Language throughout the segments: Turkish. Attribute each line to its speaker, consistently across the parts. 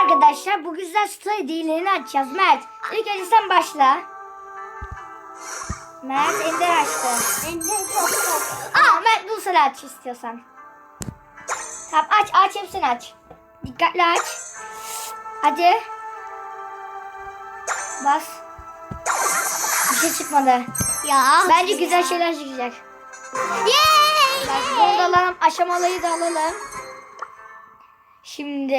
Speaker 1: arkadaşlar bu güzel story hediyeleri açacağız. Mert ilk önce sen başla. Mert Ender açtı.
Speaker 2: Ender çok çok.
Speaker 1: Aa Mert bu sıra aç istiyorsan. Tamam aç aç hepsini aç. Dikkatli aç. Hadi. Bas. Bir şey çıkmadı.
Speaker 2: Ya.
Speaker 1: Bence güzel şeyler çıkacak.
Speaker 2: Yay!
Speaker 1: Bunu da alalım. Aşamalıyı da alalım. Şimdi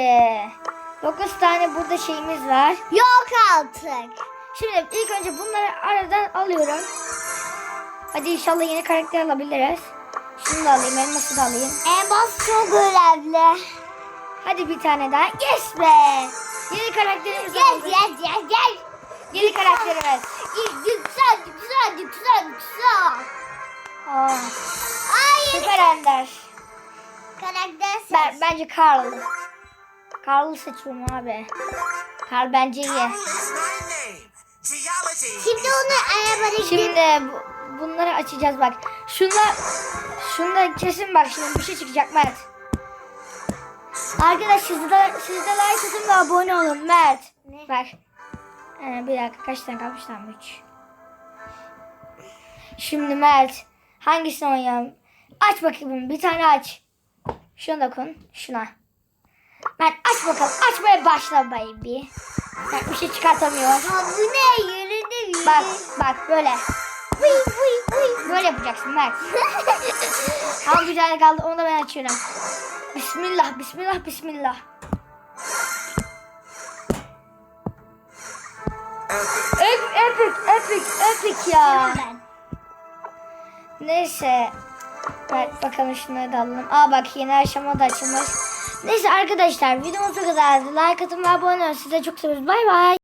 Speaker 1: 9 tane burada şeyimiz var.
Speaker 2: Yok artık.
Speaker 1: Şimdi ilk önce bunları aradan alıyorum. Hadi inşallah yeni karakter alabiliriz. Şunu da alayım, elması da alayım.
Speaker 2: Elmas çok önemli.
Speaker 1: Hadi bir tane daha. Yes be! Yeni karakterimiz
Speaker 2: Gel
Speaker 1: oldu.
Speaker 2: gel gel gel.
Speaker 1: Yeni karakterimiz.
Speaker 2: Güzel güzel güzel güzel.
Speaker 1: Aa,
Speaker 2: Ay
Speaker 1: süper Ender.
Speaker 2: karakter.
Speaker 1: Ben, bence Carl. Carl'ı seçiyorum abi. Carl bence iyi.
Speaker 2: Şimdi onu arabada
Speaker 1: Şimdi bu- bunları açacağız bak. Şunlar şunda kesin bak şimdi bir şey çıkacak Mert. Arkadaşlar siz de, siz de like atın ve abone olun Mert.
Speaker 2: Ne?
Speaker 1: Bak. Ee, bir dakika kaç tane kalmış tamam 3. Şimdi Mert hangisini oynayalım? Aç bakayım bir tane aç. Şuna dokun şuna. Mert aç bakalım açmaya başla baby. Mert bir şey çıkartamıyor.
Speaker 2: Ya bu ne yerinde bir.
Speaker 1: Bak bak böyle.
Speaker 2: Vıy vıy vıy.
Speaker 1: Böyle yapacaksın Mert. Bir tane kaldı onu da ben açıyorum. Bismillah bismillah bismillah. Ep, epik epik epik ya. Neyse. Evet, bakalım şunları da alalım. Aa bak yeni aşama da açılmış. Neyse arkadaşlar videomuz bu kadardı. Like atın ve abone olun. Size çok seviyoruz. Bay bay.